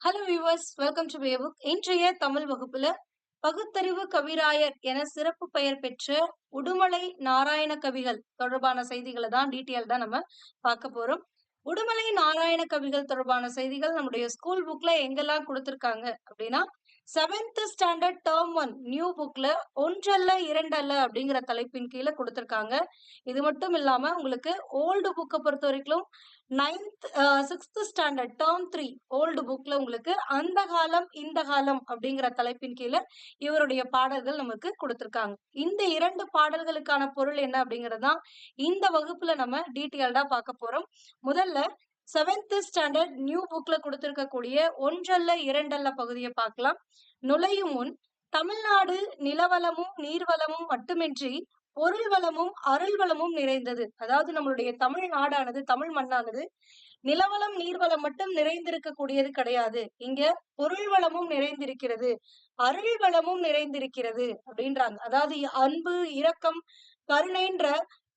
Hello viewers welcome to book இன்றைய தமிழ் வகுப்புல பகுத்தறிவு கவிராயர் என சிறப்பு பெயர் பெற்ற உடுமலை நாராயண கவிகள் தொடர்பான செய்திகளை தான் டீட்டெயில் நம்ம பார்க்க போறோம். உடுமலை நாராயண கவிகள் தொடர்பான செய்திகள் நம்முடைய ஸ்கூல் புக்ல எங்கெல்லாம் கொடுத்திருக்காங்க அப்படின்னா seventh standard term one new புக்ல ஒன்றல்ல இரண்டல்ல அப்படிங்கிற தலைப்பின் கீழே கொடுத்திருக்காங்க. இது மட்டும் இல்லாம உங்களுக்கு ஓல்டு புக்கை பொறுத்த வரைக்கும் ninth sixth standard term three old புக்ல உங்களுக்கு அந்த காலம் இந்த காலம் அப்படிங்கிற தலைப்பின் கீழே இவருடைய பாடல்கள் நமக்கு கொடுத்துருக்காங்க. இந்த இரண்டு பாடல்களுக்கான பொருள் என்ன அப்படிங்கறதுதான் இந்த வகுப்புல நம்ம டீட்டெயில்டா பார்க்க போறோம். முதல்ல செவன்த் ஸ்டாண்டர்ட் நியூ புக்ல கொடுத்திருக்கக்கூடிய ஒன்றல்ல இரண்டல்ல பகுதியை பார்க்கலாம். நுழையும் முன் தமிழ்நாடு நிலவளமும் நீர்வளமும் மட்டுமின்றி பொருள் வளமும் அருள் வளமும் நிறைந்தது. அதாவது நம்மளுடைய தமிழ் நாடானது தமிழ் மண்ணானது நிலவளம் நீர்வளம் மட்டும் நிறைந்திருக்க கூடியது கிடையாது. இங்க பொருள் வளமும் நிறைந்திருக்கிறது அருள் வளமும் நிறைந்திருக்கிறது அப்படின்றாங்க. அதாவது அன்பு இரக்கம் கருணைன்ற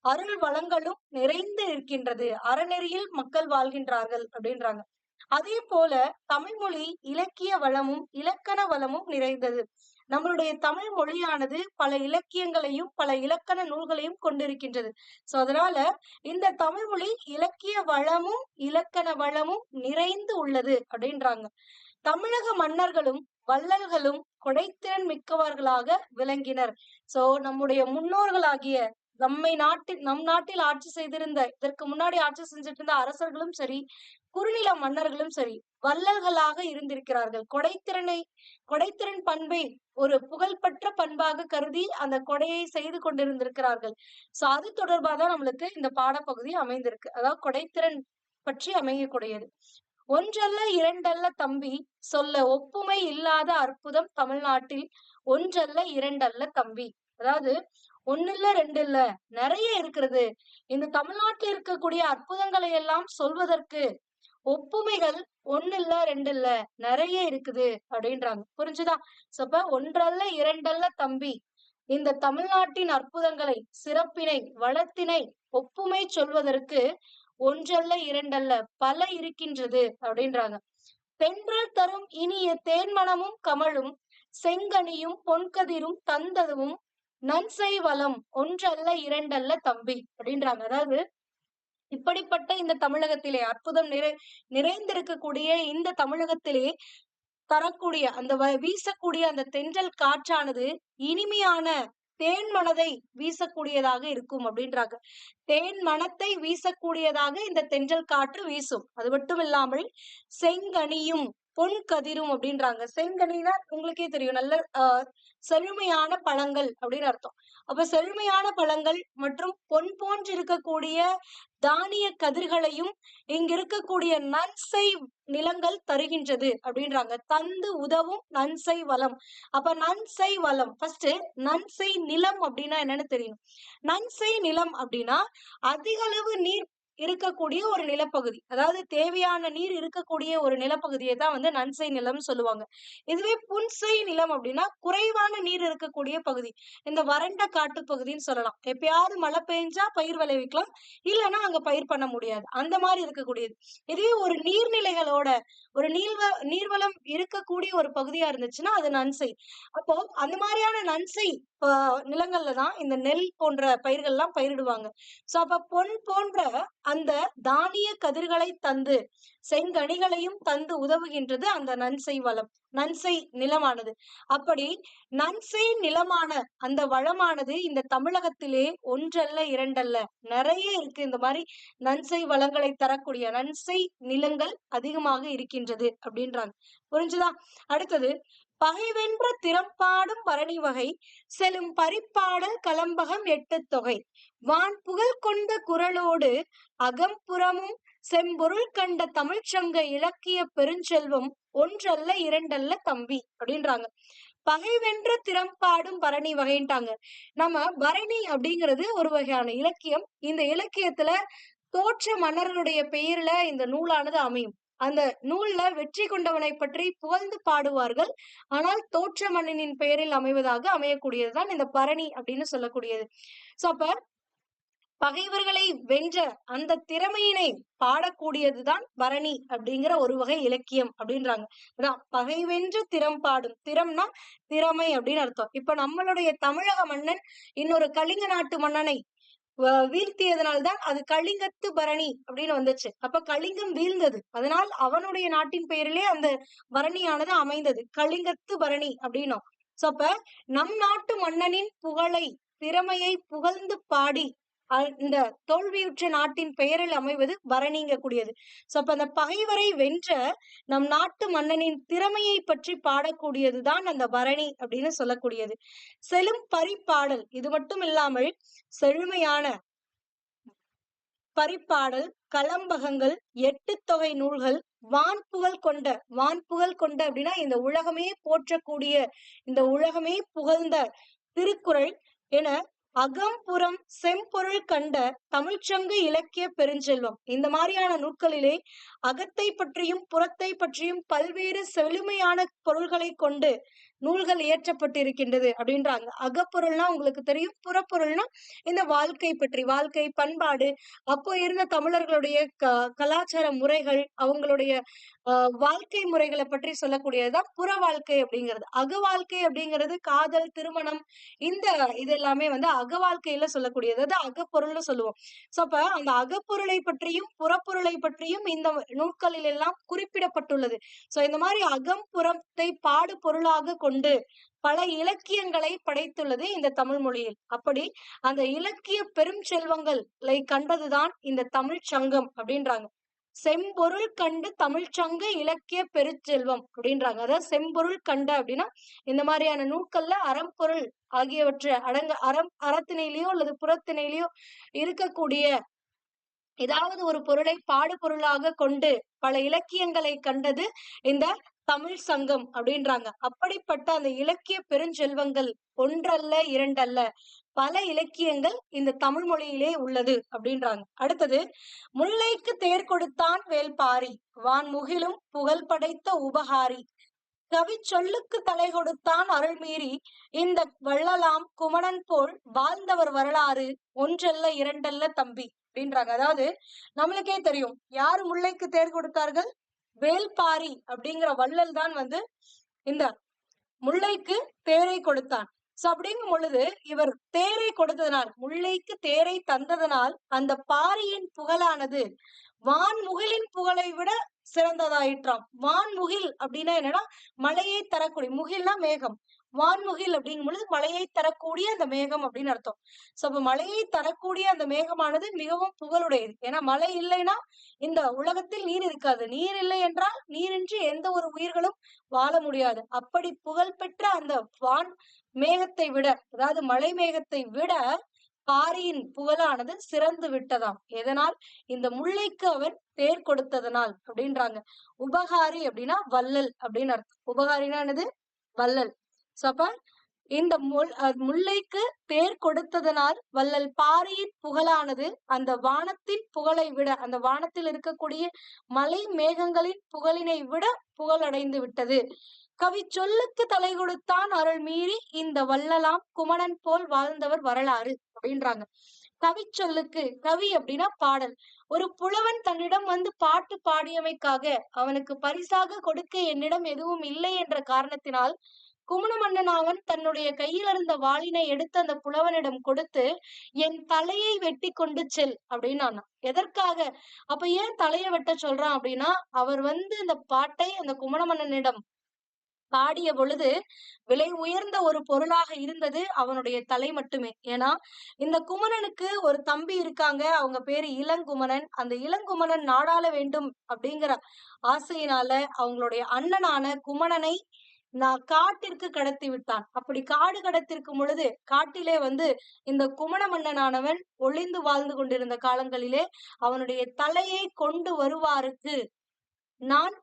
அருள் வளங்களும் நிறைந்து இருக்கின்றது. அறநெறியில் மக்கள் வாழ்கின்றார்கள் அப்படின்றாங்க. அதே போல தமிழ்மொழி இலக்கிய வளமும் இலக்கண வளமும் நிறைந்தது. நம்மளுடைய தமிழ் மொழியானது பல இலக்கியங்களையும் பல இலக்கண நூல்களையும் கொண்டிருக்கின்றது. சோ அதனால இந்த தமிழ் மொழி இலக்கிய வளமும் இலக்கண வளமும் நிறைந்து உள்ளது அப்படின்றாங்க. தமிழக மன்னர்களும் வள்ளல்களும் கொடைத்திறன் மிக்கவர்களாக விளங்கினர். சோ நம்முடைய முன்னோர்களாகிய நம்மை நாட்டில் நம் நாட்டில் ஆட்சி செய்திருந்த இதற்கு முன்னாடி ஆட்சி செஞ்சுட்டு இருந்த அரசர்களும் சரி குறுநில மன்னர்களும் சரி வள்ளல்களாக இருந்திருக்கிறார்கள். கொடைத்திறனை கொடைத்திறன் பண்பை ஒரு புகழ்பெற்ற பண்பாக கருதி அந்த கொடையை செய்து கொண்டிருந்திருக்கிறார்கள். சோ அது தொடர்பாக தான் நம்மளுக்கு இந்த பாடப்பகுதி அமைந்திருக்கு. அதாவது கொடைத்திறன் பற்றி அமையக்கூடியது. ஒன்றல்ல இரண்டல்ல தம்பி சொல்ல ஒப்புமை இல்லாத அற்புதம் தமிழ்நாட்டில் ஒன்றல்ல இரண்டல்ல தம்பி. அதாவது ஒன்னு இல்ல ரெண்டு இல்ல நிறைய இருக்கிறது. இந்த தமிழ்நாட்டில் இருக்கக்கூடிய அற்புதங்களை எல்லாம் சொல்வதற்கு ஒப்புமைகள் ஒன்னு இல்ல ரெண்டு இல்ல நிறைய இருக்குது அப்படின்றாங்க. புரிஞ்சுதா? சப்ப ஒன்றல்ல இரண்டல்ல தம்பி இந்த தமிழ்நாட்டின் அற்புதங்களை சிறப்பினை வளத்தினை ஒப்புமை சொல்வதற்கு ஒன்றல்ல இரண்டல்ல பல இருக்கின்றது அப்படின்றாங்க. தென்றல் தரும் இனிய தேன்மணமும் கமலும் செங்கனியும் பொன்கதிரும் தந்ததும் நன்சை வளம் ஒன்றல்ல இரண்டல்ல தம்பி அப்படின்றாங்க. அதாவது இப்படிப்பட்ட இந்த தமிழகத்திலே அற்புதம் நிறை நிறைந்திருக்கக்கூடிய இந்த தமிழகத்திலே தரக்கூடிய அந்த வீசக்கூடிய அந்த தென்றல் காற்றானது இனிமையான தேன் மனதை வீசக்கூடியதாக இருக்கும் அப்படின்றாங்க. தேன் மனத்தை வீசக்கூடியதாக இந்த தென்றல் காற்று வீசும். அது மட்டும் இல்லாமல் செங்கனியும் பொன் கதிரும் அப்படின்றாங்க. செங்கனினா உங்களுக்கே தெரியும். நல்ல செழுமையான பழங்கள் அப்படின்னு அர்த்தம். அப்ப செழுமையான பழங்கள் மற்றும் பொன் போன்றிருக்கக்கூடிய தானிய கதிர்களையும் இங்க இருக்கக்கூடிய நன்சை நிலங்கள் தருகின்றது அப்படின்றாங்க. தந்து உதவும் நன்சை வளம். அப்ப நன்சை வளம் ஃபர்ஸ்ட் நன்சை நிலம் அப்படின்னா என்னன்னு தெரியும் நன்சை நிலம் அப்படின்னா அதிக அளவு நீர் இருக்கக்கூடிய ஒரு நிலப்பகுதி. அதாவது தேவையான நீர் இருக்கக்கூடிய ஒரு நிலப்பகுதியை தான் வந்து நன்சை நிலம் சொல்லுவாங்க. இதுவே புன்சை நிலம் அப்படின்னா குறைவான நீர் இருக்கக்கூடிய பகுதி. இந்த வறண்ட காட்டு பகுதின்னு சொல்லலாம். எப்பயாவது மழை பெஞ்சா பயிர் விளைவிக்கலாம். இல்லைன்னா அங்க பயிர் பண்ண முடியாது. அந்த மாதிரி இருக்கக்கூடியது. இதுவே ஒரு நீர்நிலைகளோட ஒரு நீர்வ நீர்வளம் இருக்கக்கூடிய ஒரு பகுதியா இருந்துச்சுன்னா அது நன்சை. அப்போ அந்த மாதிரியான நன்சை நிலங்கள்ல தான் இந்த நெல் போன்ற பயிர்கள் எல்லாம் பயிரிடுவாங்க. சோ அப்ப பொன் போன்ற அந்த தானிய கதிர்களை தந்து செங்கனிகளையும் தந்து உதவுகின்றது அந்த நன்சை வளம் நன்சை நிலமானது. அப்படி நன்சை நிலமான அந்த வளமானது இந்த தமிழகத்திலே ஒன்றல்ல இரண்டல்ல நிறைய இருக்கு. இந்த மாதிரி நன்சை வளங்களை தரக்கூடிய நன்சை நிலங்கள் அதிகமாக இருக்கின்றது அப்படின்றாங்க. புரிஞ்சுதா? அடுத்தது பகைவென்ற திறம்பாடும் பரணி வகை செலும் பரிப்பாடல் கலம்பகம் எட்டு தொகை. வான் புகழ் கொண்ட குரலோடு அகம்புறமும் செம்பொருள் கண்ட தமிழ்ச்சங்க இலக்கிய பெருஞ்செல்வம் ஒன்றல்ல இரண்டல்ல தம்பி அப்படின்றாங்க. பகைவென்ற திறம்பாடும் பரணி வகைன்ட்டாங்க. நம்ம பரணி அப்படிங்கிறது ஒரு வகையான இலக்கியம். இந்த இலக்கியத்துல தோற்ற மன்னர்களுடைய பெயர்ல இந்த நூலானது அமையும். அந்த நூல்ல வெற்றி கொண்டவனை பற்றி புகழ்ந்து பாடுவார்கள். ஆனால் தோற்ற மன்னனின் பெயரில் அமைவதாக அமையக்கூடியதுதான் இந்த பரணி அப்படின்னு சொல்லக்கூடியது. சோ அப்ப பகைவர்களை வென்ற அந்த திறமையினை பாடக்கூடியதுதான் பரணி அப்படிங்கிற ஒரு வகை இலக்கியம் அப்படின்றாங்க. அதான் பகை வென்று திறம் பாடும். திறம்னா திறமை அப்படின்னு அர்த்தம். இப்ப நம்மளுடைய தமிழக மன்னன் இன்னொரு கலிங்க நாட்டு மன்னனை வீழ்த்தியதனால்தான் அது கலிங்கத்து பரணி அப்படின்னு வந்துச்சு. அப்ப கலிங்கம் வீழ்ந்தது. அதனால் அவனுடைய நாட்டின் பெயரிலே அந்த பரணியானது அமைந்தது. கலிங்கத்து பரணி அப்படின்னும். சோ அப்ப நம் நாட்டு மன்னனின் புகழை திறமையை புகழ்ந்து பாடி இந்த தோல்வியுற்ற நாட்டின் பெயரில் அமைவது பரணிங்க கூடியது சோ அப்ப அந்த பகைவரை வென்ற நம் நாட்டு மன்னனின் திறமையை பற்றி பாடக்கூடியதுதான் அந்த பரணி அப்படின்னு சொல்லக்கூடியது. செலும் பரிப்பாடல் இது மட்டும் இல்லாமல் செழுமையான பரிப்பாடல் கலம்பகங்கள் எட்டு தொகை நூல்கள் வான்புகழ் கொண்ட வான்புகழ் கொண்ட அப்படின்னா இந்த உலகமே போற்றக்கூடிய இந்த உலகமே புகழ்ந்த திருக்குறள் என அகம்புறம் செம்பொருள் கண்ட தமிழ்ச்சங்க இலக்கிய பெருஞ்செல்வம். இந்த மாதிரியான நூல்களிலே அகத்தை பற்றியும் புறத்தை பற்றியும் பல்வேறு செழுமையான பொருள்களை கொண்டு நூல்கள் இயற்றப்பட்டிருக்கின்றது அப்படின்றாங்க. அகப்பொருள்னா உங்களுக்கு தெரியும் புறப்பொருள்னா இந்த வாழ்க்கை பற்றி வாழ்க்கை பண்பாடு. அப்போ இருந்த தமிழர்களுடைய க கலாச்சார முறைகள் அவங்களுடைய வாழ்க்கை முறைகளை பற்றி சொல்லக்கூடியதுதான் புற வாழ்க்கை அப்படிங்கிறது. அக வாழ்க்கை அப்படிங்கிறது காதல் திருமணம் இந்த இது எல்லாமே வந்து அக வாழ்க்கையில சொல்லக்கூடியது. அது அகப்பொருள்னு சொல்லுவோம். சோ அப்ப அந்த அகப்பொருளை பற்றியும் புறப்பொருளை பற்றியும் இந்த நூல்களில் எல்லாம் குறிப்பிடப்பட்டுள்ளது. சோ இந்த மாதிரி அகம் புறத்தை பாடு பொருளாக கொண்டு பல இலக்கியங்களை படைத்துள்ளது இந்த தமிழ் மொழியில். அப்படி அந்த இலக்கிய பெரும் செல்வங்களை கண்டதுதான் இந்த தமிழ் சங்கம் அப்படின்றாங்க. செம்பொருள் கண்டு தமிழ்ச்சங்க இலக்கிய பெருச்செல்வம் அப்படின்றாங்க. அதாவது செம்பொருள் கண்ட அப்படின்னா இந்த மாதிரியான நூல்கள்ல அறம்பொருள் ஆகியவற்றை அடங்க அறம் அறத்தினையிலயோ அல்லது புறத்தினையிலயோ இருக்கக்கூடிய ஏதாவது ஒரு பொருளை பாடுபொருளாக கொண்டு பல இலக்கியங்களை கண்டது இந்த தமிழ் சங்கம் அப்படின்றாங்க. அப்படிப்பட்ட அந்த இலக்கிய பெருஞ்செல்வங்கள் ஒன்றல்ல இரண்டல்ல? பல இலக்கியங்கள் இந்த தமிழ் மொழியிலே உள்ளது அப்படின்றாங்க. அடுத்தது முல்லைக்கு தேர் கொடுத்தான் வேல்பாரி வான்முகிலும் புகழ் படைத்த உபகாரி கவி சொல்லுக்கு தலை கொடுத்தான் அருள்மீறி இந்த வள்ளலாம் குமணன் போல் வாழ்ந்தவர் வரலாறு ஒன்றல்ல இரண்டல்ல தம்பி அப்படின்றாங்க. அதாவது நம்மளுக்கே தெரியும் யாரு முல்லைக்கு தேர் கொடுத்தார்கள்? வேல்பாரி அப்படிங்கிற வள்ளல் தான் வந்து இந்த முல்லைக்கு தேரை கொடுத்தான். சோ அப்படிங்கும் பொழுது இவர் தேரை கொடுத்ததனால் முல்லைக்கு தேரை தந்ததனால் அந்த பாரியின் புகழானது வான்முகிலின் புகழை விட சிறந்ததாயிற்றாம். வான்முகில் அப்படின்னா என்னன்னா மழையை தரக்கூடிய முகில்னா மேகம். வான்முகில் அப்படிங்கும் பொழுது மழையை தரக்கூடிய அந்த மேகம் அப்படின்னு அர்த்தம். சோ அப்ப மழையை தரக்கூடிய அந்த மேகமானது மிகவும் புகழுடையது. ஏன்னா மழை இல்லைன்னா இந்த உலகத்தில் நீர் இருக்காது. நீர் இல்லை என்றால் நீரின்றி எந்த ஒரு உயிர்களும் வாழ முடியாது. அப்படி புகழ்பெற்ற அந்த வான் மேகத்தை விட அதாவது மழை மேகத்தை விட பாரியின் புகழானது சிறந்து விட்டதாம். எதனால்? இந்த முல்லைக்கு அவன் தேர் கொடுத்ததனால் அப்படின்றாங்க. உபகாரி அப்படின்னா வள்ளல் அப்படின்னு அர்த்தம். உபகாரினா என்னது? வள்ளல். சோ இந்த முள் முல்லைக்கு பேர் கொடுத்ததனால் வள்ளல் பாரியின் புகழானது அந்த வானத்தின் புகழை விட அந்த வானத்தில் இருக்கக்கூடிய மலை மேகங்களின் புகழினை விட புகழடைந்து விட்டது. கவி சொல்லுக்கு தலை கொடுத்தான் அருள் மீறி இந்த வள்ளலாம் குமணன் போல் வாழ்ந்தவர் வரலாறு அப்படின்றாங்க. கவி சொல்லுக்கு கவி அப்படின்னா பாடல். ஒரு புலவன் தன்னிடம் வந்து பாட்டு பாடியமைக்காக அவனுக்கு பரிசாக கொடுக்க என்னிடம் எதுவும் இல்லை என்ற காரணத்தினால் குமண மன்னன் தன்னுடைய கையில் இருந்த வாளினை எடுத்து அந்த புலவனிடம் கொடுத்து என் தலையை வெட்டி கொண்டு செல் அப்படின்னு எதற்காக? அப்ப ஏன் தலையை வெட்ட சொல்றான்? அப்படின்னா அவர் வந்து அந்த பாட்டை அந்த குமண மன்னனிடம் பாடிய பொழுது விலை உயர்ந்த ஒரு பொருளாக இருந்தது அவனுடைய தலை மட்டுமே. ஏன்னா இந்த குமணனுக்கு ஒரு தம்பி இருக்காங்க. அவங்க பேரு இளங்குமணன். அந்த இளங்குமணன் நாடாள வேண்டும் அப்படிங்கிற ஆசையினால அவங்களுடைய அண்ணனான குமணனை நான் காட்டிற்கு கடத்தி விட்டான். அப்படி காடு கடத்திருக்கும் பொழுது காட்டிலே வந்து இந்த குமண மன்னனானவன் ஒளிந்து வாழ்ந்து கொண்டிருந்த காலங்களிலே அவனுடைய தலையை கொண்டு வருவாருக்கு நான்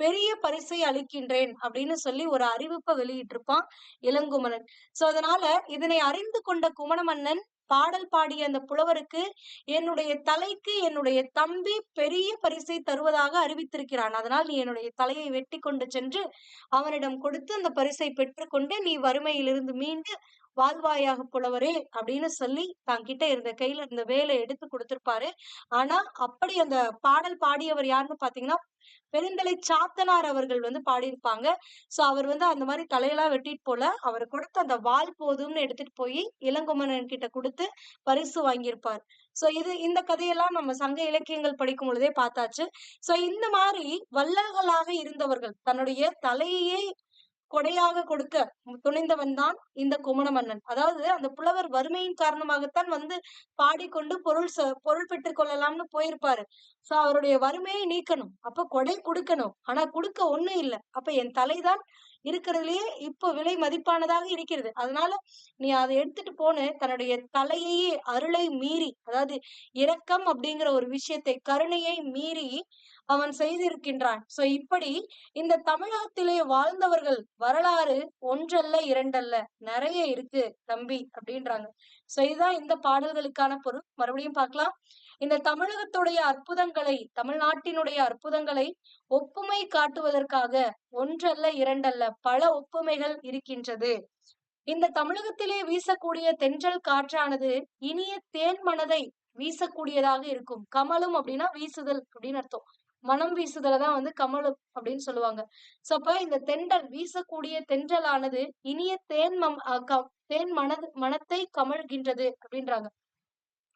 பெரிய பரிசை அளிக்கின்றேன் அப்படின்னு சொல்லி ஒரு அறிவிப்பை வெளியிட்டிருப்பான் இளங்குமணன் சோ அதனால இதனை அறிந்து கொண்ட குமண மன்னன் பாடல் பாடிய அந்த புலவருக்கு என்னுடைய தலைக்கு என்னுடைய தம்பி பெரிய பரிசை தருவதாக அறிவித்திருக்கிறான். அதனால் நீ என்னுடைய தலையை வெட்டி கொண்டு சென்று அவனிடம் கொடுத்து அந்த பரிசை பெற்றுக்கொண்டு நீ வறுமையிலிருந்து மீண்டு வாழ்வாயாக புலவரே அப்படின்னு சொல்லி தங்கிட்ட இருந்த கையில இருந்த வேலை எடுத்து கொடுத்திருப்பாரு. ஆனா அப்படி அந்த பாடல் பாடியவர் யாருன்னு பாத்தீங்கன்னா பெருந்தலை சாத்தனார் அவர்கள் வந்து பாடியிருப்பாங்க. சோ அவர் வந்து அந்த மாதிரி தலையெல்லாம் வெட்டிட்டு போல அவர் கொடுத்த அந்த வால் போதும்னு எடுத்துட்டு போய் இளங்குமணன் கிட்ட கொடுத்து பரிசு வாங்கியிருப்பார். சோ இது இந்த கதையெல்லாம் நம்ம சங்க இலக்கியங்கள் படிக்கும் பொழுதே பார்த்தாச்சு. சோ இந்த மாதிரி வள்ளல்களாக இருந்தவர்கள் தன்னுடைய தலையையே கொடையாக கொடுக்க துணிந்தவன் தான் இந்த குமண மன்னன் அதாவது அந்த புலவர் வறுமையின் காரணமாகத்தான் வந்து பாடிக்கொண்டு பொருள் பொருள் பெற்றுக் கொள்ளலாம்னு போயிருப்பாரு. சோ அவருடைய வறுமையை நீக்கணும். அப்ப கொடை கொடுக்கணும். ஆனா கொடுக்க ஒண்ணும் இல்ல. அப்ப என் தலைதான் இருக்கிறதுலயே இப்போ விலை மதிப்பானதாக இருக்கிறது. அதனால நீ அதை எடுத்துட்டு போன தன்னுடைய தலையையே அருளை மீறி அதாவது இரக்கம் அப்படிங்கிற ஒரு விஷயத்தை கருணையை மீறி அவன் செய்திருக்கின்றான். சோ இப்படி இந்த தமிழகத்திலே வாழ்ந்தவர்கள் வரலாறு ஒன்றல்ல இரண்டல்ல நிறைய இருக்கு தம்பி அப்படின்றாங்க. சோ இதுதான் இந்த பாடல்களுக்கான பொருள். மறுபடியும் பார்க்கலாம். இந்த தமிழகத்துடைய அற்புதங்களை தமிழ்நாட்டினுடைய அற்புதங்களை ஒப்புமை காட்டுவதற்காக ஒன்றல்ல இரண்டல்ல பல ஒப்புமைகள் இருக்கின்றது. இந்த தமிழகத்திலே வீசக்கூடிய தென்றல் காற்றானது இனிய தேன் மனதை வீசக்கூடியதாக இருக்கும். கமலும் அப்படின்னா வீசுதல் அப்படின்னு அர்த்தம். மனம் வீசுதலதான் வந்து கமலம் அப்படின்னு சொல்லுவாங்க. சோ அப்ப இந்த தென்றல் வீசக்கூடிய தென்றலானது இனிய தேன் மம் தேன் மனது மனத்தை கமழ்கின்றது அப்படின்றாங்க.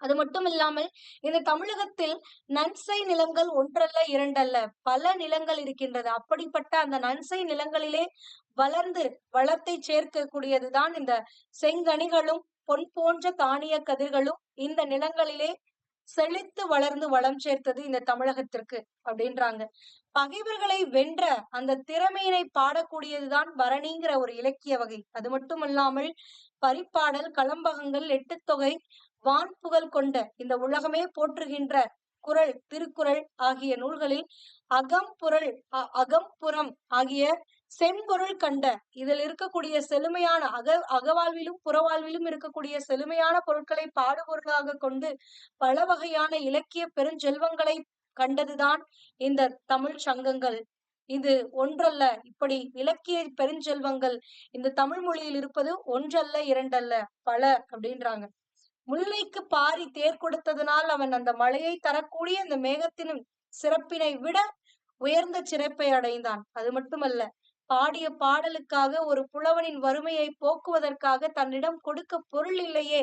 அது மட்டும் இல்லாமல் இந்த தமிழகத்தில் நன்சை நிலங்கள் ஒன்றல்ல இரண்டல்ல பல நிலங்கள் இருக்கின்றது. அப்படிப்பட்ட அந்த நன்சை நிலங்களிலே வளர்ந்து வளத்தை சேர்க்கக்கூடியதுதான் இந்த செங்கனிகளும் பொன் போன்ற தானிய கதிர்களும் இந்த நிலங்களிலே செழித்து வளர்ந்து வளம் சேர்த்தது இந்த தமிழகத்திற்கு அப்படின்றாங்க. பகைவர்களை வென்ற அந்த திறமையினை பாடக்கூடியதுதான் பரணிங்கிற ஒரு இலக்கிய வகை. அது மட்டுமல்லாமல் பரிப்பாடல் களம்பகங்கள் எட்டுத்தொகை வான் புகழ் கொண்ட இந்த உலகமே போற்றுகின்ற குறள் திருக்குறள் ஆகிய நூல்களில் அகம்புரல் அ- அகம்புறம் ஆகிய செம்பொருள் கண்ட இதில் இருக்கக்கூடிய செழுமையான அக அகவாழ்விலும் புறவாழ்விலும் இருக்கக்கூடிய செழுமையான பொருட்களை பாடுபொருளாக கொண்டு பல வகையான இலக்கிய பெருஞ்செல்வங்களை கண்டதுதான் இந்த தமிழ் சங்கங்கள். இது ஒன்றல்ல இப்படி இலக்கிய பெருஞ்செல்வங்கள் இந்த தமிழ் மொழியில் இருப்பது ஒன்றல்ல இரண்டல்ல பல அப்படின்றாங்க. முல்லைக்கு பாரி தேர் கொடுத்ததனால் அவன் அந்த மழையை தரக்கூடிய அந்த மேகத்தின் சிறப்பினை விட உயர்ந்த சிறப்பை அடைந்தான். அது மட்டுமல்ல பாடிய பாடலுக்காக ஒரு புலவனின் வறுமையை போக்குவதற்காக தன்னிடம் கொடுக்க பொருள் இல்லையே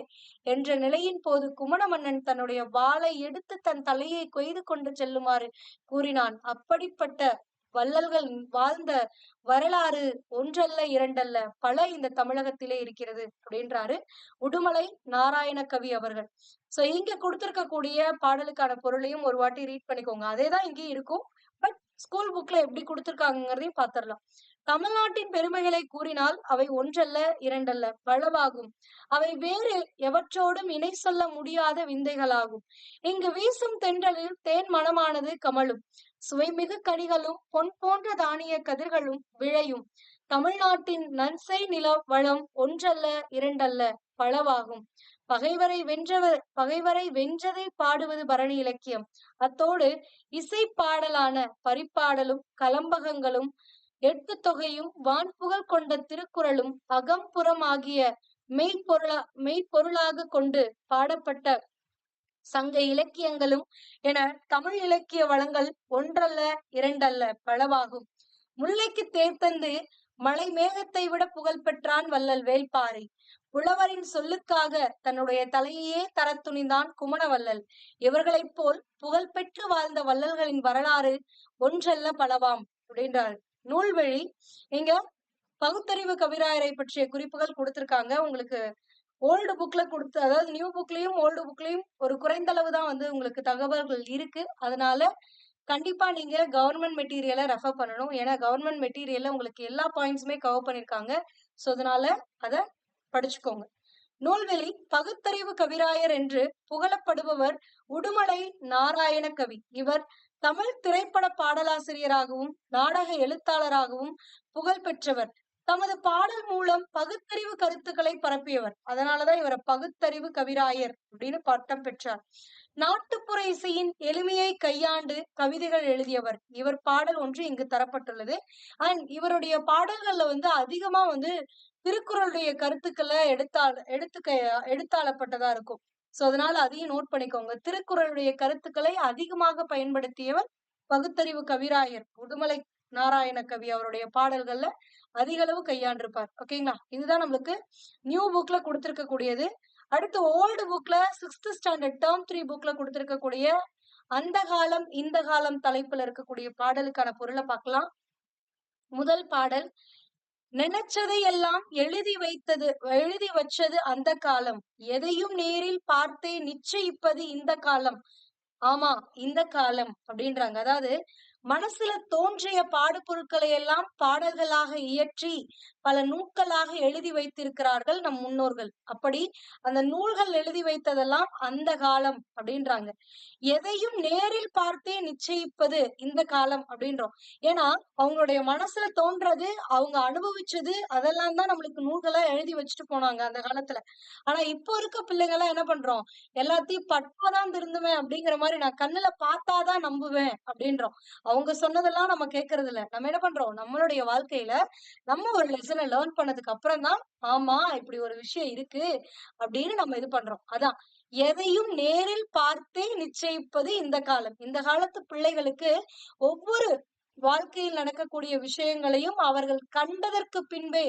என்ற நிலையின் போது குமண மன்னன் தன்னுடைய வாளை எடுத்து தன் தலையை கொய்து கொண்டு செல்லுமாறு கூறினான். அப்படிப்பட்ட வள்ளல்கள் வாழ்ந்த வரலாறு ஒன்றல்ல இரண்டல்ல பல இந்த தமிழகத்திலே இருக்கிறது அப்படின்றாரு உடுமலை நாராயண கவி அவர்கள். சோ இங்க கொடுத்திருக்கக்கூடிய பாடலுக்கான பொருளையும் ஒரு வாட்டி ரீட் பண்ணிக்கோங்க. அதேதான் இங்கேயும் இருக்கும். பட் ஸ்கூல் புக்ல எப்படி கொடுத்துருக்காங்கிறதையும் பாத்திரலாம் தமிழ்நாட்டின் பெருமைகளை கூறினால் அவை ஒன்றல்ல இரண்டல்ல பலவாகும் அவை வேறு எவற்றோடும் இணை சொல்ல முடியாத விந்தைகளாகும். இங்கு வீசும் தென்றலில் தேன் மணமானது கமலும் சுவைமிகு கனிகளும் பொன் போன்ற தானிய கதிர்களும் விழையும் தமிழ்நாட்டின் நன்சை நில வளம் ஒன்றல்ல இரண்டல்ல பலவாகும் பகைவரை வென்றவர் பகைவரை வென்றதை பாடுவது பரணி இலக்கியம். அத்தோடு இசை பாடலான பரிப்பாடலும் கலம்பகங்களும் எட்டு தொகையும் வான்புகழ் கொண்ட திருக்குறளும் அகம்புறம் ஆகிய மெய்ப்பொருளா மெய்ப்பொருளாக கொண்டு பாடப்பட்ட சங்க இலக்கியங்களும் என தமிழ் இலக்கிய வளங்கள் ஒன்றல்ல இரண்டல்ல பலவாகும். முல்லைக்கு தேர்த்தந்து மலை மேகத்தை விட புகழ் பெற்றான் வல்லல் வேள்பாரி புலவரின் சொல்லுக்காக தன்னுடைய தலையையே தரத் துணிந்தான் குமணவல்லல் இவர்களைப் போல் புகழ் பெற்று வாழ்ந்த வள்ளல்களின் வரலாறு ஒன்றல்ல பலவாம் அப்படின்றார் நூல்வழி. இங்க பகுத்தறிவு கவிராயரை பற்றிய குறிப்புகள் கொடுத்திருக்காங்க. உங்களுக்கு ஓல்டு புக்ல கொடுத்து அதாவது நியூ புக்லயும் ஓல்டு புக்லயும் ஒரு குறைந்த அளவு தான் வந்து உங்களுக்கு தகவல்கள் இருக்கு. அதனால கண்டிப்பா நீங்க கவர்மெண்ட் மெட்டீரியலை ரெஃபர் பண்ணணும். ஏன்னா கவர்மெண்ட் மெட்டீரியல்ல உங்களுக்கு எல்லா பாயிண்ட்ஸுமே கவர் பண்ணிருக்காங்க. ஸோ அதனால அதை படிச்சுக்கோங்க. நூல்வெளி பகுத்தறிவு கவிராயர் என்று புகழப்படுபவர் உடுமலை நாராயண கவி. இவர் தமிழ் திரைப்பட பாடலாசிரியராகவும் நாடக எழுத்தாளராகவும் புகழ் பெற்றவர். தமது பாடல் மூலம் பகுத்தறிவு கருத்துக்களை பரப்பியவர். அதனாலதான் இவரை பகுத்தறிவு கவிராயர் அப்படின்னு பட்டம் பெற்றார். நாட்டுப்புற இசையின் எளிமையை கையாண்டு கவிதைகள் எழுதியவர். இவர் பாடல் ஒன்று இங்கு தரப்பட்டுள்ளது. அண்ட் இவருடைய பாடல்கள்ல வந்து அதிகமா வந்து திருக்குறளுடைய கருத்துக்களை எடுத்தாள் எடுத்து எடுத்தாளப்பட்டதா இருக்கும். சோ அதனால அதையும் நோட் பண்ணிக்கோங்க. திருக்குறளுடைய கருத்துக்களை அதிகமாக பயன்படுத்தியவர் பகுத்தறிவு கவிராயர் உடுமலை நாராயண கவி அவருடைய பாடல்கள்ல அதிக அளவு கையாண்டிருப்பார் ஓகேங்களா இதுதான் நம்மளுக்கு நியூ புக்ல கொடுத்திருக்கக்கூடியது. அடுத்து ஓல்டு புக்ல சிக்ஸ்த் ஸ்டாண்டர்ட் டேர்ம் த்ரீ புக்ல கொடுத்திருக்கக்கூடிய அந்த காலம் இந்த காலம் தலைப்புல இருக்கக்கூடிய பாடலுக்கான பொருளை பார்க்கலாம். முதல் பாடல் நினைச்சதை எல்லாம் எழுதி வைத்தது எழுதி வச்சது அந்த காலம். எதையும் நேரில் பார்த்தே நிச்சயிப்பது இந்த காலம். ஆமா இந்த காலம் அப்படின்றாங்க. அதாவது மனசுல தோன்றிய பாடுபொருட்களை எல்லாம் பாடல்களாக இயற்றி பல நூல்களாக எழுதி வைத்திருக்கிறார்கள் நம் முன்னோர்கள். அப்படி அந்த நூல்கள் எழுதி வைத்ததெல்லாம் அந்த காலம் அப்படின்றாங்க. எதையும் நேரில் பார்த்தே நிச்சயிப்பது இந்த காலம் அப்படின்றோம். ஏன்னா அவங்களுடைய மனசுல தோன்றது அவங்க அனுபவிச்சது அதெல்லாம் தான் நம்மளுக்கு நூல்களா எழுதி வச்சுட்டு போனாங்க அந்த காலத்துல. ஆனா இப்போ இருக்க பிள்ளைங்க எல்லாம் என்ன பண்றோம்? எல்லாத்தையும் பட்டாதான் திருந்துவேன் அப்படிங்கிற மாதிரி நான் கண்ணுல பார்த்தாதான் நம்புவேன் அப்படின்றோம். அவங்க சொன்னதெல்லாம் நம்ம கேட்கறது இல்ல நம்ம என்ன பண்றோம்? நம்மளுடைய வாழ்க்கையில நம்ம ஒரு லெசனை லேர்ன் பண்ணதுக்கு அப்புறம் தான் ஆமா இப்படி ஒரு விஷயம் இருக்கு அப்படின்னு நம்ம இது பண்றோம். அதான். எதையும் நேரில் பார்த்தே நிச்சயிப்பது இந்த காலம். இந்த காலத்து பிள்ளைகளுக்கு ஒவ்வொரு வாழ்க்கையில் நடக்கக்கூடிய விஷயங்களையும் அவர்கள் கண்டதற்கு பின்பே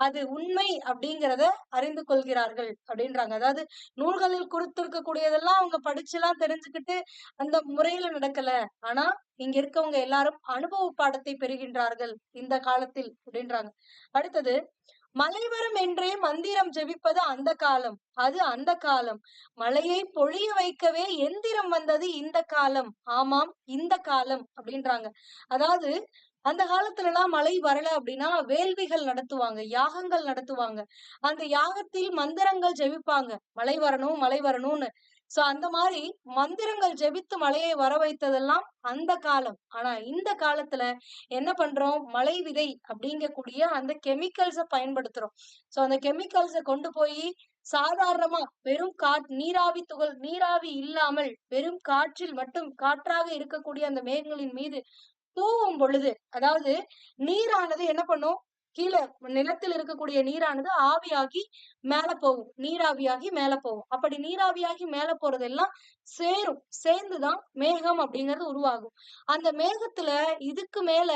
அது உண்மை அப்படிங்கிறத அறிந்து கொள்கிறார்கள் அப்படின்றாங்க. அதாவது நூல்களில் கொடுத்திருக்கக்கூடியதெல்லாம் அவங்க படிச்செல்லாம் தெரிஞ்சுக்கிட்டு அந்த முறையில நடக்கல. ஆனா இங்க இருக்கவங்க எல்லாரும் அனுபவ பாடத்தை பெறுகின்றார்கள் இந்த காலத்தில் அப்படின்றாங்க. அடுத்தது மலைவரும் என்றே மந்திரம் ஜெபிப்பது அந்த காலம். அது அந்த காலம். மலையை பொழிய வைக்கவே எந்திரம் வந்தது இந்த காலம். ஆமாம் இந்த காலம் அப்படின்றாங்க. அதாவது அந்த காலத்துல எல்லாம் மழை வரல அப்படின்னா வேள்விகள் நடத்துவாங்க யாகங்கள் நடத்துவாங்க. அந்த யாகத்தில் மந்திரங்கள் ஜெபிப்பாங்க. மழை வரணும் மழை வரணும்னு. சோ அந்த மாதிரி மந்திரங்கள் ஜெபித்து மழையை வர வைத்ததெல்லாம் அந்த காலம். ஆனா இந்த காலத்துல என்ன பண்றோம்? மழை விதை அப்படிங்கக்கூடிய அந்த கெமிக்கல்ஸ பயன்படுத்துறோம். சோ அந்த கெமிக்கல்ஸ கொண்டு போய் சாதாரணமா வெறும் காட் நீராவி துகள் நீராவி இல்லாமல் வெறும் காற்றில் மட்டும் காற்றாக இருக்கக்கூடிய அந்த மேகங்களின் மீது தூவும் பொழுது அதாவது நீரானது என்ன பண்ணும்? கீழே நிலத்தில் இருக்கக்கூடிய நீரானது ஆவியாகி மேல போகும். நீராவியாகி மேல போகும். அப்படி நீராவியாகி மேல போறதெல்லாம் சேரும். சேர்ந்துதான் மேகம் அப்படிங்கிறது உருவாகும். அந்த மேகத்துல இதுக்கு மேல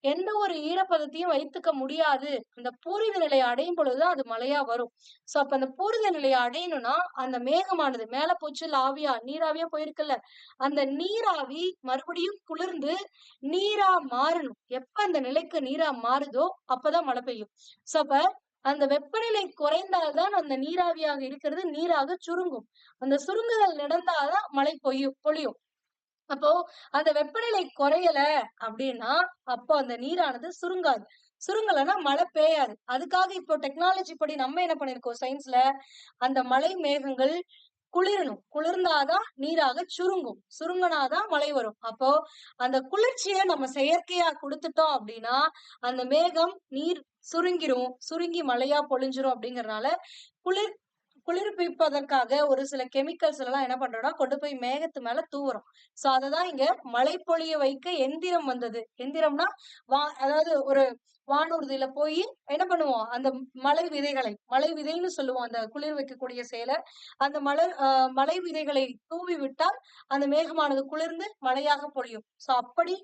எந்த ஒரு ஈரப்பதத்தையும் வைத்துக்க முடியாது. அந்த பூரித நிலையை அடையும் பொழுதுதான் அது மழையா வரும். சோ அப்ப அந்த பூரித நிலையை அடையணும்னா அந்த மேகமானது மேல போச்சு ஆவியா நீராவியா போயிருக்குல்ல. அந்த நீராவி மறுபடியும் குளிர்ந்து நீரா மாறணும். எப்ப அந்த நிலைக்கு நீரா மாறுதோ அப்பதான் தான் மழை பெய்யும். சோ அப்ப அந்த வெப்பநிலை குறைந்தால்தான் அந்த நீராவியாக இருக்கிறது நீராக சுருங்கும். அந்த சுருங்குதல் நடந்தாதான் மழை பொய்யும் பொழியும். அப்போ அந்த வெப்பநிலை குறையல அப்படின்னா அப்போ அந்த நீரானது சுருங்காது. சுருங்கலைன்னா மழை பெய்யாது. அதுக்காக இப்போ டெக்னாலஜி படி நம்ம என்ன பண்ணிருக்கோம் சயின்ஸ்ல அந்த மலை மேகங்கள் குளிரணும். குளிர்ந்தாதான் நீராக சுருங்கும். சுருங்கினாதான் மழை வரும். அப்போ அந்த குளிர்ச்சியை நம்ம செயற்கையா கொடுத்துட்டோம் அப்படின்னா அந்த மேகம் நீர் சுருங்கிரும். சுருங்கி மழையா பொழிஞ்சிரும் அப்படிங்கறதுனால குளிர் குளிர்ப்பிப்பதற்காக ஒரு சில கெமிக்கல்ஸ் எல்லாம் என்ன பண்றோம்னா கொண்டு போய் மேகத்து மேல தூவுறோம். சோ அததான் இங்க மழை பொழிய வைக்க எந்திரம் வந்தது. எந்திரம்னா வா அதாவது ஒரு வானூர்தியில போய் என்ன பண்ணுவோம்? அந்த மலை விதைகளை மலை விதைன்னு சொல்லுவோம். அந்த குளிர் வைக்கக்கூடிய செயலை அந்த மலர் மலை விதைகளை தூவி விட்டால் அந்த மேகமானது குளிர்ந்து மழையாக பொழியும். சோ அப்படி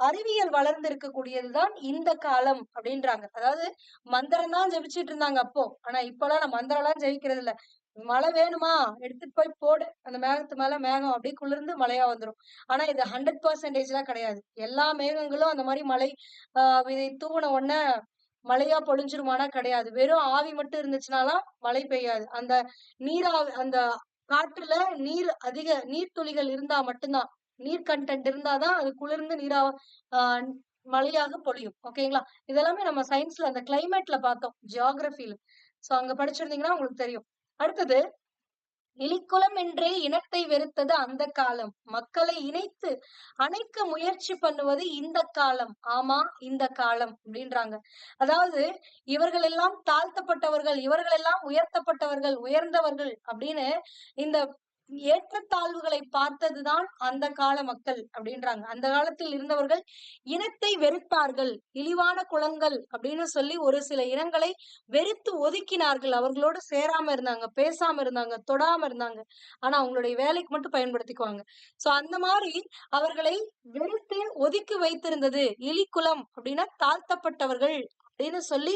அறிவியல் வளர்ந்து இருக்கக்கூடியதுதான் இந்த காலம் அப்படின்றாங்க. அதாவது மந்திரம் தான் ஜெபிச்சுட்டு இருந்தாங்க அப்போ. ஆனா இப்பெல்லாம் நான் மந்திரம் எல்லாம் ஜெயிக்கிறது இல்ல மழை வேணுமா? எடுத்துட்டு போய் போடு. அந்த மேகத்து மேல மேகம் அப்படியே குளிர்ந்து மழையா வந்துரும். ஆனா இது ஹண்ட்ரட் பர்சன்டேஜ் எல்லாம் கிடையாது. எல்லா மேகங்களும் அந்த மாதிரி மழை ஆஹ் இதை தூவின உடனே மழையா பொழிஞ்சிருமானா கிடையாது. வெறும் ஆவி மட்டும் இருந்துச்சுனாலாம் மழை பெய்யாது. அந்த நீரா அந்த காற்றுல நீர் அதிக நீர்த்துளிகள் இருந்தா மட்டும்தான். நீர் கண்டென்ட் இருந்தாதான் அது குளிர்ந்து நீரா ஆஹ் மழையாக பொழியும். ஓகேங்களா? இதெல்லாமே நம்ம சயின்ஸ்ல அந்த கிளைமேட்ல பார்த்தோம். ஜியாகிரபில சோ அங்க படிச்சிருந்தீங்கன்னா உங்களுக்கு தெரியும். அடுத்தது இலிக்குலம் என்றே இனத்தை வெறுத்தது அந்த காலம். மக்களை இணைத்து அணைக்க முயற்சி பண்ணுவது இந்த காலம். ஆமா இந்த காலம் அப்படின்றாங்க. அதாவது இவர்கள் எல்லாம் தாழ்த்தப்பட்டவர்கள் இவர்கள் எல்லாம் உயர்த்தப்பட்டவர்கள் உயர்ந்தவர்கள் அப்படின்னு இந்த ஏற்றத்தாழ்வுகளை பார்த்ததுதான் அந்த கால மக்கள் அப்படின்றாங்க. அந்த காலத்தில் இருந்தவர்கள் இனத்தை வெறுத்தார்கள் இழிவான குளங்கள் அப்படின்னு சொல்லி ஒரு சில இனங்களை வெறுத்து ஒதுக்கினார்கள். அவர்களோடு சேராம இருந்தாங்க பேசாம இருந்தாங்க தொடாம இருந்தாங்க. ஆனா அவங்களுடைய வேலைக்கு மட்டும் பயன்படுத்திக்குவாங்க. சோ அந்த மாதிரி அவர்களை வெறுத்து ஒதுக்கி வைத்திருந்தது இலிக்குலம் அப்படின்னா தாழ்த்தப்பட்டவர்கள் அப்படின்னு சொல்லி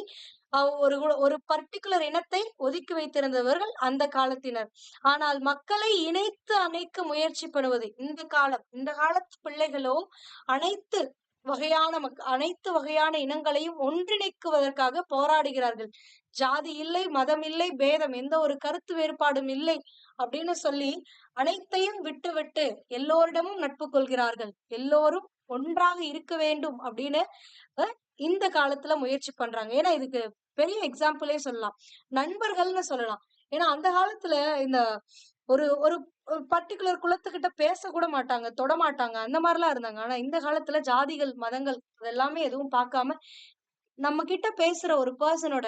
ஒரு ஒரு பர்டிகுலர் இனத்தை ஒதுக்கி வைத்திருந்தவர்கள் அந்த காலத்தினர். ஆனால் மக்களை இணைத்து அமைக்க முயற்சி பண்ணுவது இந்த காலம். இந்த காலத்து பிள்ளைகளோ அனைத்து வகையான மக் அனைத்து வகையான இனங்களையும் ஒன்றிணைக்குவதற்காக போராடுகிறார்கள். ஜாதி இல்லை மதம் இல்லை பேதம் எந்த ஒரு கருத்து வேறுபாடும் இல்லை அப்படின்னு சொல்லி அனைத்தையும் விட்டு விட்டு எல்லோரிடமும் நட்பு கொள்கிறார்கள். எல்லோரும் ஒன்றாக இருக்க வேண்டும் அப்படின்னு இந்த காலத்துல முயற்சி பண்றாங்க. ஏன்னா இதுக்கு பெரிய எக்ஸாம்பிளே சொல்லலாம். நண்பர்கள்னு சொல்லலாம். ஏன்னா அந்த காலத்துல இந்த ஒரு ஒரு பர்டிகுலர் குலத்துக்கிட்ட பேச கூட மாட்டாங்க தொட மாட்டாங்க அந்த மாதிரிலாம் இருந்தாங்க. ஆனா இந்த காலத்துல ஜாதிகள் மதங்கள் இதெல்லாமே எதுவும் பார்க்காம நம்ம கிட்ட பேசுற ஒரு பர்சனோட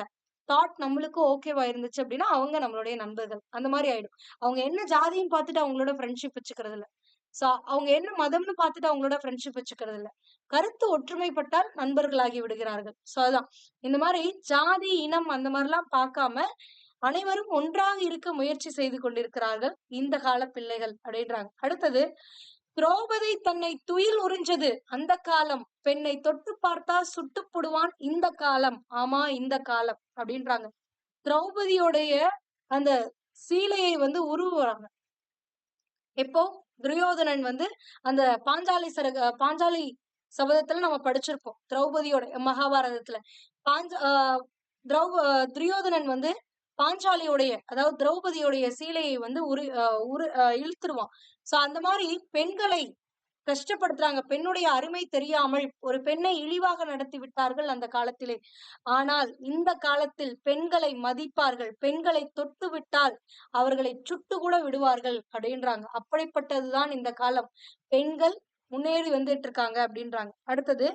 தாட் நம்மளுக்கு ஓகேவா இருந்துச்சு அப்படின்னா அவங்க நம்மளுடைய நண்பர்கள். அந்த மாதிரி ஆயிடும். அவங்க என்ன ஜாதின்னு பார்த்துட்டு அவங்களோட ஃப்ரெண்ட்ஷிப் வச்சுக்கிறது இல்லை சோ அவங்க என்ன மதம்னு பார்த்துட்டு அவங்களோட ஃப்ரெண்ட்ஷிப் வச்சுக்கிறது இல்ல. கருத்து ஒற்றுமைப்பட்டால் நண்பர்களாகி விடுகிறார்கள். சோ அதான். இந்த மாதிரி ஜாதி இனம் அந்த மாதிரிலாம் பார்க்காம அனைவரும் ஒன்றாக இருக்க முயற்சி செய்து கொண்டிருக்கிறார்கள் இந்த கால பிள்ளைகள் அப்படின்றாங்க. அடுத்தது திரௌபதி தன்னை துயில் உறிஞ்சது அந்த காலம். பெண்ணை தொட்டு பார்த்தா சுட்டு போடுவான் இந்த காலம். ஆமா இந்த காலம் அப்படின்றாங்க. திரௌபதியோடைய அந்த சீலையை வந்து உருவுறாங்க எப்போ? துரியோதனன் வந்து அந்த பாஞ்சாலி சரக பாஞ்சாலி சபதத்துல நம்ம படிச்சிருப்போம் திரௌபதியோட மகாபாரதத்துல. பாஞ்ச ஆஹ் திரௌ துரியோதனன் வந்து பாஞ்சாலியோடைய அதாவது திரௌபதியோடைய சீலையை வந்து உரு உரு இழுத்துருவான். சோ அந்த மாதிரி பெண்களை கஷ்டப்படுத்துறாங்க. பெண்ணுடைய அருமை தெரியாமல் ஒரு பெண்ணை இழிவாக நடத்தி விட்டார்கள் அந்த காலத்திலே. ஆனால் இந்த காலத்தில் பெண்களை மதிப்பார்கள். பெண்களை தொட்டு விட்டால் அவர்களை சுட்டு கூட விடுவார்கள் அப்படின்றாங்க. அப்படிப்பட்டதுதான் இந்த காலம். பெண்கள் முன்னேறி வந்துட்டு இருக்காங்க அப்படின்றாங்க. அடுத்தது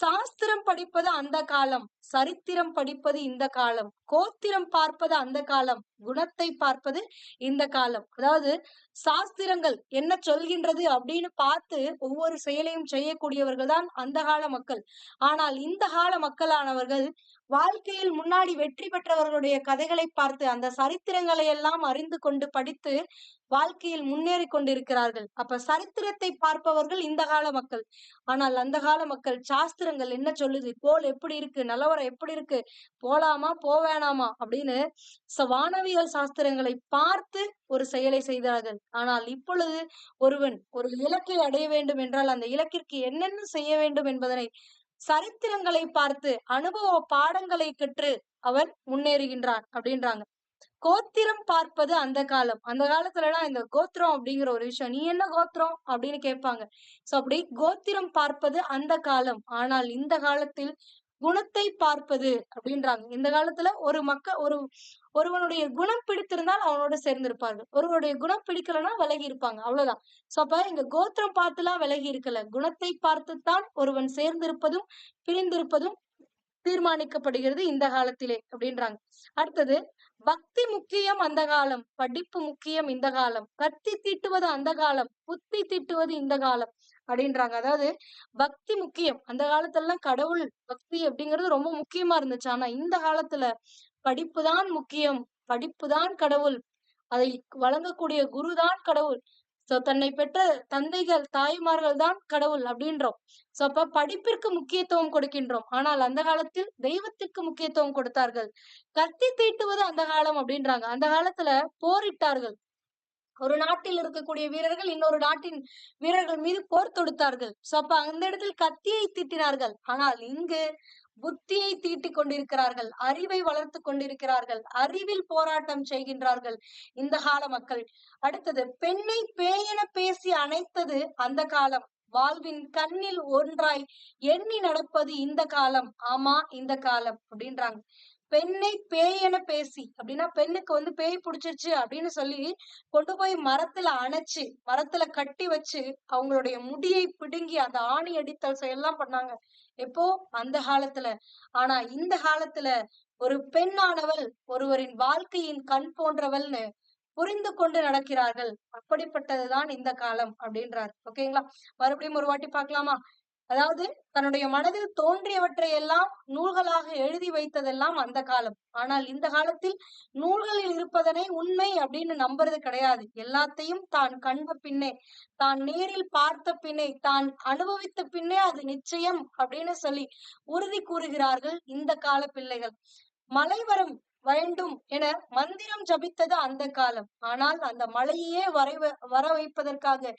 சாஸ்திரம் படிப்பது அந்த காலம் சரித்திரம் படிப்பது இந்த காலம் கோத்திரம் பார்ப்பது அந்த காலம் குணத்தை பார்ப்பது இந்த காலம். அதாவது சாஸ்திரங்கள் என்ன சொல்கின்றது அப்படின்னு பார்த்து ஒவ்வொரு செயலையும் செய்யக்கூடியவர்கள் தான் அந்த கால மக்கள். ஆனால் இந்த கால மக்களானவர்கள் வாழ்க்கையில் முன்னாடி வெற்றி பெற்றவர்களுடைய கதைகளை பார்த்து அந்த சரித்திரங்களை எல்லாம் அறிந்து கொண்டு படித்து வாழ்க்கையில் முன்னேறி கொண்டிருக்கிறார்கள். அப்ப சரித்திரத்தை பார்ப்பவர்கள் இந்த கால மக்கள். ஆனால் அந்த கால மக்கள் சாஸ்திரங்கள் என்ன சொல்லுது? போல் எப்படி இருக்கு? நிலவரம் எப்படி இருக்கு? போலாமா? போவேணாமா? அப்படின்னு வானவியல் சாஸ்திரங்களை பார்த்து ஒரு செயலை செய்தார்கள். ஆனால் இப்பொழுது ஒருவன் ஒரு இலக்கை அடைய வேண்டும் என்றால் அந்த இலக்கிற்கு என்னென்ன செய்ய வேண்டும் என்பதனை சரித்திரங்களை பார்த்து அனுபவ பாடங்களை கற்று அவன் முன்னேறுகின்றான் அப்படின்றாங்க. கோத்திரம் பார்ப்பது அந்த காலம். அந்த காலத்துல எல்லாம் இந்த கோத்திரம் அப்படிங்கிற ஒரு விஷயம் நீ என்ன கோத்திரம்? அப்படின்னு கேட்பாங்க. சோ அப்படி கோத்திரம் பார்ப்பது அந்த காலம். ஆனால் இந்த காலத்தில் குணத்தை பார்ப்பது அப்படின்றாங்க. இந்த காலத்துல ஒரு மக்க ஒரு ஒருவனுடைய குணம் பிடித்திருந்தால் அவனோட சேர்ந்திருப்பார்கள். ஒருவனுடைய குணம் பிடிக்கலன்னா விலகி இருப்பாங்க. அவ்வளவுதான். சோ அப்ப இங்க கோத்திரம் பார்த்துலாம் விலகி இருக்கல. குணத்தை பார்த்துத்தான் ஒருவன் சேர்ந்திருப்பதும் பிரிந்திருப்பதும் தீர்மானிக்கப்படுகிறது இந்த காலத்திலே அப்படின்றாங்க. அடுத்தது பக்தி முக்கியம் அந்த காலம் படிப்பு முக்கியம் இந்த காலம் கத்தி தீட்டுவது அந்த காலம் புத்தி தீட்டுவது இந்த காலம். அப்படின்றாங்க. அதாவது பக்தி முக்கியம். அந்த காலத்துல எல்லாம் கடவுள் பக்தி அப்படிங்கிறது ரொம்ப முக்கியமா இருந்துச்சு. ஆனா இந்த காலத்துல படிப்பு தான் முக்கியம். படிப்பு தான் கடவுள். அதை வழங்கக்கூடிய குரு தான் கடவுள். சோ தன்னை பெற்ற தந்தைகள் தாய்மார்கள் தான் கடவுள் அப்படின்றோம். சோ அப்ப படிப்பிற்கு முக்கியத்துவம் கொடுக்கின்றோம். ஆனால் அந்த காலத்தில் தெய்வத்திற்கு முக்கியத்துவம் கொடுத்தார்கள். கத்தி தீட்டுவது அந்த காலம் அப்படின்றாங்க. அந்த காலத்துல போரிட்டார்கள். ஒரு நாட்டில் இருக்கக்கூடிய வீரர்கள் இன்னொரு நாட்டின் வீரர்கள் மீது போர் தொடுத்தார்கள். சோ அப்ப அந்த இடத்தில் கத்தியை தீட்டினார்கள். ஆனால் இங்கு புத்தியை தீட்டிக் கொண்டிருக்கிறார்கள். அறிவை வளர்த்து கொண்டிருக்கிறார்கள். அறிவில் போராட்டம் செய்கின்றார்கள் இந்த கால மக்கள். அடுத்தது பெண்ணை பேயென பேசி அணைத்தது அந்த காலம். வாழ்வின் கண்ணில் ஒன்றாய் எண்ணி நடப்பது இந்த காலம். ஆமா இந்த காலம் அப்படின்றாங்க. பெண்ணை பேய் என பேசி அப்படின்னா பெண்ணுக்கு வந்து பேய் பிடிச்சிருச்சு அப்படின்னு சொல்லி கொண்டு போய் மரத்துல அணைச்சு மரத்துல கட்டி வச்சு அவங்களுடைய முடியை பிடுங்கி அந்த ஆணி அடித்தல் எல்லாம் பண்ணாங்க. எப்போ? அந்த காலத்துல. ஆனா இந்த காலத்துல ஒரு பெண்ணானவள் ஒருவரின் வாழ்க்கையின் கண் போன்றவள்னு புரிந்து கொண்டு நடக்கிறார்கள். அப்படிப்பட்டதுதான் இந்த காலம் அப்படின்றார். ஓகேங்களா? மறுபடியும் ஒரு வாட்டி பார்க்கலாமா? அதாவது தன்னுடைய மனதில் தோன்றியவற்றை எல்லாம் நூல்களாக எழுதி வைத்ததெல்லாம் அந்த காலம். ஆனால் இந்த காலத்தில் நூல்களில் இருப்பதனை உண்மை அப்படின்னு நம்புறது கிடையாது. எல்லாத்தையும் தான் கண்ட பின்னே தான் நேரில் பார்த்த பின்னே தான் அனுபவித்த பின்னே அது நிச்சயம் அப்படின்னு சொல்லி உறுதி கூறுகிறார்கள் இந்த கால பிள்ளைகள். மலைவரம் வேண்டும் என மந்திரம் ஜபித்தது அந்த காலம். ஆனால் அந்த மழையே வரைவ வர வைப்பதற்காக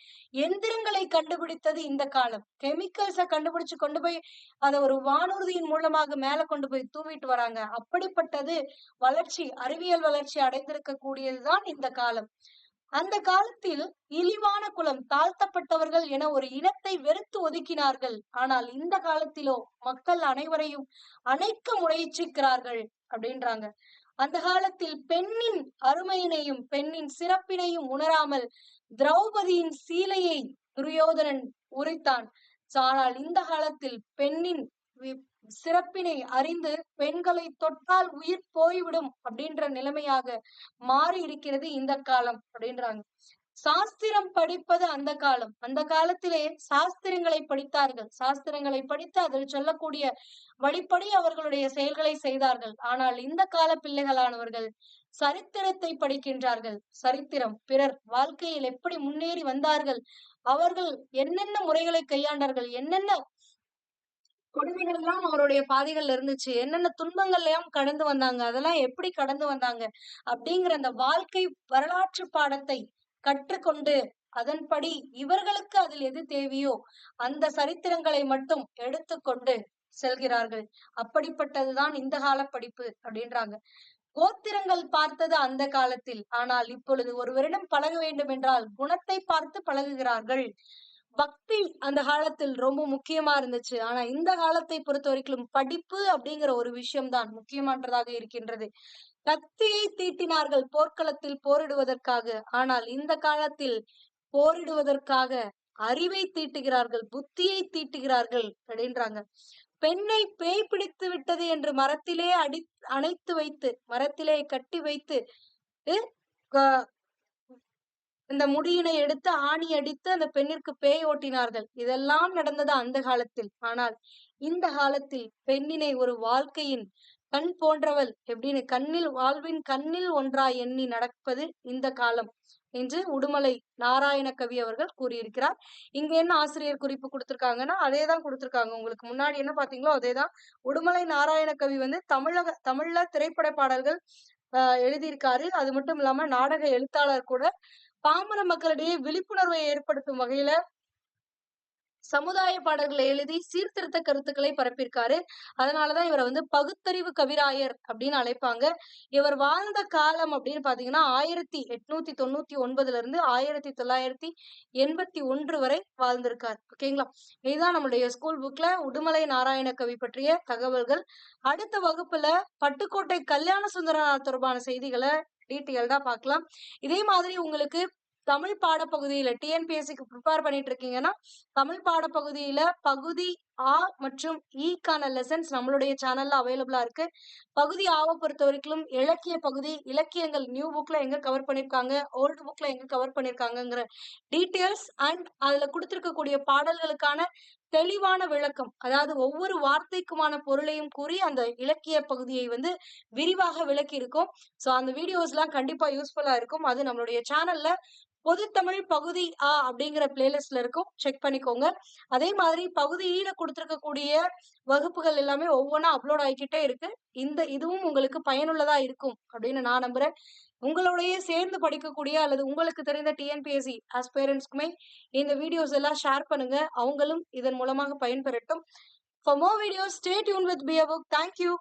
எந்திரங்களை கண்டுபிடித்தது இந்த காலம். கெமிக்கல்ஸ கண்டுபிடிச்சு கொண்டு போய் அதை ஒரு வானூர்தியின் மூலமாக மேல கொண்டு போய் தூவிட்டு வராங்க. அப்படிப்பட்டது வளர்ச்சி அறிவியல் வளர்ச்சி அடைந்திருக்க கூடியதுதான் இந்த காலம். அந்த காலத்தில் இழிவான குலம் தாழ்த்தப்பட்டவர்கள் என ஒரு இனத்தை வெறுத்து ஒதுக்கினார்கள். ஆனால் இந்த காலத்திலோ மக்கள் அனைவரையும் அணைக்க முயற்சிக்கிறார்கள். அப்படின்றாங்க. அந்த காலத்தில் பெண்ணின் அருமையினையும் பெண்ணின் சிறப்பினையும் உணராமல் திரௌபதியின் சீலையை துரியோதனன் உரைத்தான். ஆனால் இந்த காலத்தில் பெண்ணின் சிறப்பினை அறிந்து பெண்களை தொட்டால் உயிர் போய்விடும் அப்படின்ற நிலைமையாக மாறி இருக்கிறது இந்த காலம் அப்படின்றாங்க. சாஸ்திரம் படிப்பது அந்த காலம். அந்த காலத்திலே சாஸ்திரங்களை படித்தார்கள். சாஸ்திரங்களை படித்து அதில் சொல்லக்கூடிய வழிப்படி அவர்களுடைய செயல்களை செய்தார்கள். ஆனால் இந்த கால பிள்ளைகளானவர்கள் சரித்திரத்தை படிக்கின்றார்கள். சரித்திரம். பிறர் வாழ்க்கையில் எப்படி முன்னேறி வந்தார்கள்? அவர்கள் என்னென்ன முறைகளை கையாண்டார்கள்? என்னென்ன கொடுமைகள் எல்லாம் அவருடைய பாதைகள்ல இருந்துச்சு? என்னென்ன துன்பங்கள் எல்லாம் கடந்து வந்தாங்க? அதெல்லாம் எப்படி கடந்து வந்தாங்க? அப்படிங்கிற அந்த வாழ்க்கை வரலாற்று பாடத்தை கற்றுக்கொண்டு அதன்படி இவர்களுக்கு அதில் எது தேவையோ அந்த சரித்திரங்களை மட்டும் எடுத்துக்கொண்டு செல்கிறார்கள். அப்படிப்பட்டதுதான் இந்த கால படிப்பு அப்படின்றாங்க. கோத்திரங்கள் பார்த்தது அந்த காலத்தில். ஆனால் இப்பொழுது ஒருவரிடம் பழக வேண்டும் என்றால் குணத்தை பார்த்து பழகுகிறார்கள். பக்தி அந்த காலத்தில் ரொம்ப முக்கியமா இருந்துச்சு. ஆனா இந்த காலத்தை பொறுத்த வரைக்கும் படிப்பு அப்படிங்கிற ஒரு விஷயம் தான் முக்கியமானதாக இருக்கின்றது. கத்தியை தீட்டினார்கள் போர்க்களத்தில் போரிடுவதற்காக. ஆனால் இந்த காலத்தில் போரிடுவதற்காக அறிவை தீட்டுகிறார்கள் புத்தியை தீட்டுகிறார்கள் அப்படின்றாங்க. பெண்ணை பேய் பிடித்து விட்டது என்று மரத்திலே அடி அணைத்து வைத்து மரத்திலே கட்டி வைத்து இந்த முடியினை எடுத்து ஆணி அடித்து அந்த பெண்ணிற்கு பேய் ஓட்டினார்கள். இதெல்லாம் நடந்தது அந்த காலத்தில். ஆனால் இந்த காலத்தில் பெண்ணினை ஒரு வாழ்க்கையின் கண் போன்றவள் எப்படின்னு கண்ணில் வாழ்வின் கண்ணில் ஒன்றாய் எண்ணி நடப்பது இந்த காலம் என்று உடுமலை நாராயண கவி அவர்கள் கூறியிருக்கிறார். இங்க என்ன ஆசிரியர் குறிப்பு கொடுத்திருக்காங்கன்னா அதே தான் கொடுத்திருக்காங்க. உங்களுக்கு முன்னாடி என்ன பாத்தீங்களோ அதே தான் உடுமலை நாராயண கவி வந்து தமிழக தமிழ்ல திரைப்பட பாடல்கள் ஆஹ் எழுதியிருக்காரு. அது மட்டும் இல்லாம நாடக எழுத்தாளர் கூட பாமர மக்களிடையே விழிப்புணர்வை ஏற்படுத்தும் வகையில சமுதாய பாடல்களை எழுதி சீர்திருத்த கருத்துக்களை பரப்பியிருக்காரு. அதனாலதான் இவரை வந்து பகுத்தறிவு கவிராயர் அப்படின்னு அழைப்பாங்க. இவர் வாழ்ந்த காலம் அப்படின்னு பாத்தீங்கன்னா ஆயிரத்தி எட்நூத்தி தொண்ணூத்தி ஒன்பதுல இருந்து ஆயிரத்தி தொள்ளாயிரத்தி எண்பத்தி ஒன்று வரை வாழ்ந்திருக்கார். ஓகேங்களா இதுதான் நம்மளுடைய ஸ்கூல் புக்ல உடுமலை நாராயண கவி பற்றிய தகவல்கள். அடுத்த வகுப்புல பட்டுக்கோட்டை கல்யாண சுந்தரனார் தொடர்பான செய்திகளை டீட்டெயில்டா பார்க்கலாம். இதே மாதிரி உங்களுக்கு தமிழ் பாடப்பகுதியில டிஎன்பிஎஸ்சிக்கு ப்ரிப்பேர் பண்ணிட்டு இருக்கீங்கன்னா தமிழ் பாடப்பகுதியில பகுதி ஆ மற்றும் e ஈக்கான லெசன்ஸ் நம்மளுடைய சேனல்ல அவைலபிளா இருக்கு. பகுதி ஆவை பொறுத்த வரைக்கும் இலக்கிய பகுதி இலக்கியங்கள் நியூ புக்ல எங்க கவர் பண்ணிருக்காங்க ஓல்டு புக்ல எங்க கவர் பண்ணிருக்காங்கிற டீட்டெயில்ஸ் அண்ட் அதுல கொடுத்திருக்கக்கூடிய பாடல்களுக்கான தெளிவான விளக்கம் அதாவது ஒவ்வொரு வார்த்தைக்குமான பொருளையும் கூறி அந்த இலக்கிய பகுதியை வந்து விரிவாக விளக்கி இருக்கும் ஸோ அந்த வீடியோஸ்லாம் கண்டிப்பா யூஸ்ஃபுல்லா இருக்கும். அது நம்மளுடைய சேனல்ல பொதுத்தமிழ் பகுதி ஆ அப்படிங்கிற பிளேலிஸ்ட்ல இருக்கும். செக் பண்ணிக்கோங்க. அதே மாதிரி பகுதி e ஈட கொடுத்துருக்கக்கூடிய வகுப்புகள் எல்லாமே ஒவ்வொன்றா அப்லோட் ஆகிக்கிட்டே இருக்கு. இந்த இதுவும் உங்களுக்கு பயனுள்ளதா இருக்கும் அப்படின்னு நான் நம்புறேன். உங்களோடய சேர்ந்து படிக்கக்கூடிய அல்லது உங்களுக்கு தெரிந்த டிஎன்பிஎஸ்சி ஆஸ்பேரண்ட்ஸ்க்குமே இந்த வீடியோஸ் எல்லாம் ஷேர் பண்ணுங்க. அவங்களும் இதன் மூலமாக பயன்பெறட்டும். For more videos stay tuned with P A book thank you